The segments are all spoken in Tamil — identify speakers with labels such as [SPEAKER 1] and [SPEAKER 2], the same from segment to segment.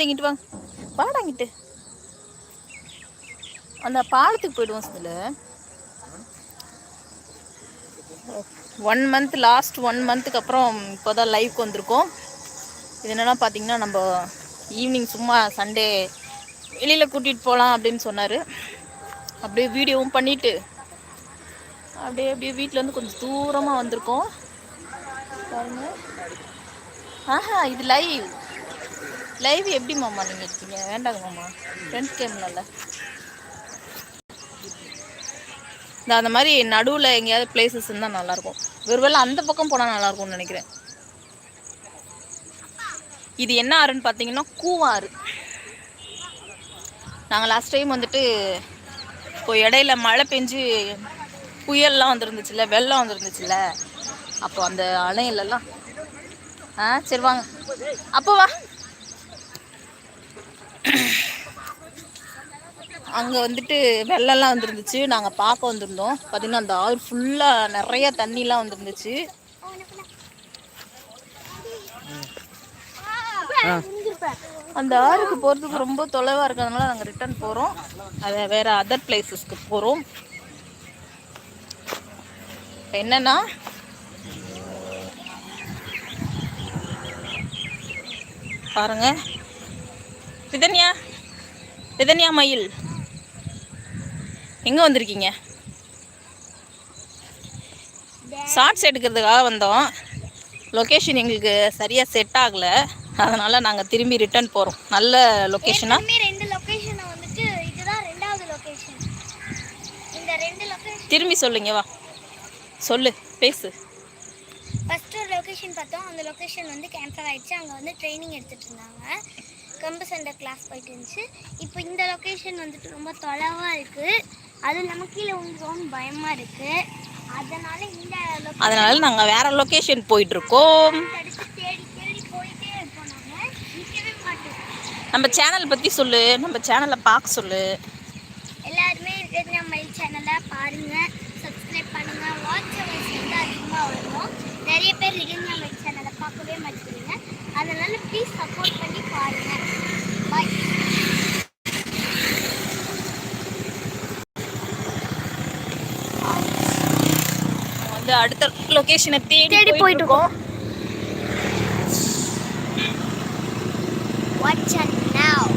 [SPEAKER 1] அது இங்கிட்டு வாங்க. வாடாங்கிட்டு அந்த பாலத்துக்கு போயிடுவோம் இதில் ஒன் மந்த் லாஸ்ட் ஒன் மந்த்துக்கு அப்புறம் இப்போ தான் லைவ்க்கு வந்திருக்கோம். இது என்னென்னா பார்த்தீங்கன்னா நம்ம ஈவினிங் சும்மா சண்டே வெளியில் கூட்டிகிட்டு போகலாம் அப்படின்னு சொன்னார். அப்படியே வீடியோவும் பண்ணிவிட்டு அப்படியே அப்படியே வீட்டிலேருந்து கொஞ்சம் தூரமாக வந்திருக்கோம். பாருங்க. ஆஹா இது லைவ் லைவ் எப்படி மாமா நீங்கள் இருக்கீங்க? வேண்டாங்க மாமா. ஃப்ரெண்ட்ஸ் கேம்லல்ல இந்த அந்த மாதிரி நடுவில் எங்கேயாவது பிளேசஸ் இருந்தால் நல்லாயிருக்கும். ஒருவேளை அந்த பக்கம் போனால் நல்லாயிருக்கும்னு நினைக்கிறேன். இது என்ன ஆறுன்னு பார்த்தீங்கன்னா கூவாறு. நாங்கள் லாஸ்ட் டைம் வந்துட்டு இப்போ இடையில மழை பெஞ்சு புயல்லாம் வந்துருந்துச்சுல்ல வெள்ளம் வந்துருந்துச்சுல்ல அப்போ அந்த அணையிலலாம் ஆ சரி வாங்க. அப்போ வா. அங்கே வந்துட்டு வெள்ளம்லாம் வந்துருந்துச்சு. நாங்கள் பார்க்க வந்திருந்தோம். பார்த்தீங்கன்னா அந்த ஆறு ஃபுல்லாக நிறைய தண்ணிலாம் வந்துருந்துச்சு. அந்த ஆறுக்கு போகிறதுக்கு ரொம்ப தொலைவாக இருக்கிறதுனால நாங்கள் ரிட்டர்ன் போகிறோம் அதை வேறு அதர் பிளேசஸ்க்கு போகிறோம் என்னன்னா பாருங்க. விதன்யா விதன்யா மயில். எங்கே வந்திருக்கீங்க? ஷார்ட்ஸ் எடுக்கிறதுக்காக வந்தோம். லொக்கேஷன் எங்களுக்கு சரியாக செட் ஆகலை. அதனால் நாங்கள் திரும்பி ரிட்டர்ன் போகிறோம் நல்ல லொக்கேஷனாக திரும்பி சொல்லுங்க வா. சொல்லு பேசு.
[SPEAKER 2] ஃபர்ஸ்ட் ஒரு லொகேஷன் பார்த்தோம். அந்த லொகேஷன் வந்து கேன்சல் ஆயிடுச்சு. அங்கே வந்து ட்ரைனிங் எடுத்துட்டு இருந்தாங்க. கம்பு சண்டை கிளாஸ் போயிட்டு இருந்துச்சு. இப்போ இந்த லொகேஷன் வந்துட்டு ரொம்ப தொலைவாக இருக்குது அது நம்ம கீழே விழுந்துருவோம்னு பயமாக இருக்குது அதனால இந்த
[SPEAKER 1] அதனால நாங்கள் வேற லொக்கேஷன்
[SPEAKER 2] போயிட்டே இருக்கோம்.
[SPEAKER 1] நம்ம சேனல் பற்றி சொல்லு. நம்ம சேனலை பார்க்க சொல்லு.
[SPEAKER 2] எல்லாருமே ரிதன்யா மயில் சேனலை பாருங்க. சப்ஸ்கிரைப் பண்ணுங்க. வாட்ச் ஹவர்ஸ் வந்து அதிகமாக வரும். நிறைய பேர் ரிதன்யா மயில் சேனலை பார்க்கவே மாட்டேங்கிறீங்க. அதனால ப்ளீஸ் சப்போர்ட் பண்ணி பாருங்க பாய்
[SPEAKER 1] நம்ம வந்து அடுத்த லொக்கேஷனை தேடி
[SPEAKER 2] தேடி
[SPEAKER 1] போயிட்டு இருக்கோம்.
[SPEAKER 2] வாட்ச் அண்ட் நவ்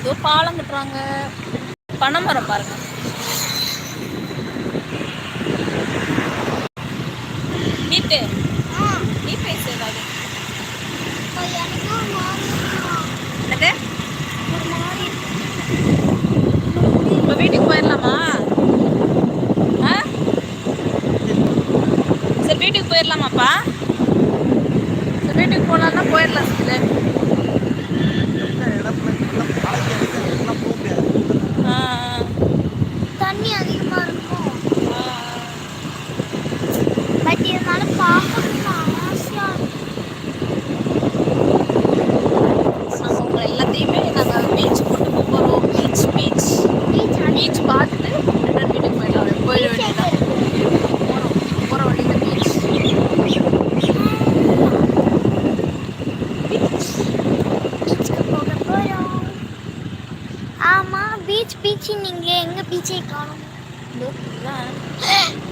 [SPEAKER 1] ஏதோ பாலம் கட்டுறாங்க. பனைமரம் பாருங்க. நீட்டு. என்னது? இப்போ வீட்டுக்கு போயிடலாமா ஆ? சரி வீட்டுக்கு போயிடலாமாப்பா சரி வீட்டுக்கு போகலான்னா போயிடலாம் சில ஆ
[SPEAKER 2] தண்ணி அதிகமாக இருக்கும்
[SPEAKER 1] ஆ,
[SPEAKER 2] பட் இருந்தாலும் பார்க்கணும்னு ஆசையாக இருக்கும்
[SPEAKER 1] நாங்கள் உங்களை எல்லாத்தையுமே நாங்கள் பீச் கூட்டு போக போகிறோம் பீச் பீச்
[SPEAKER 2] பீச்
[SPEAKER 1] பீச் பார்த்துட்டு ரிட்டர்ன் வீட்டுக்கு போயிடலாம் போயிட வேண்டியதான் போகிறோம் போகிற வழியில் பீச்
[SPEAKER 2] பீச்சுக்கு போக போகிறோம் ஆமாம் பீச் பீச் நீங்கள் எங்கே பீச்சை காணும்?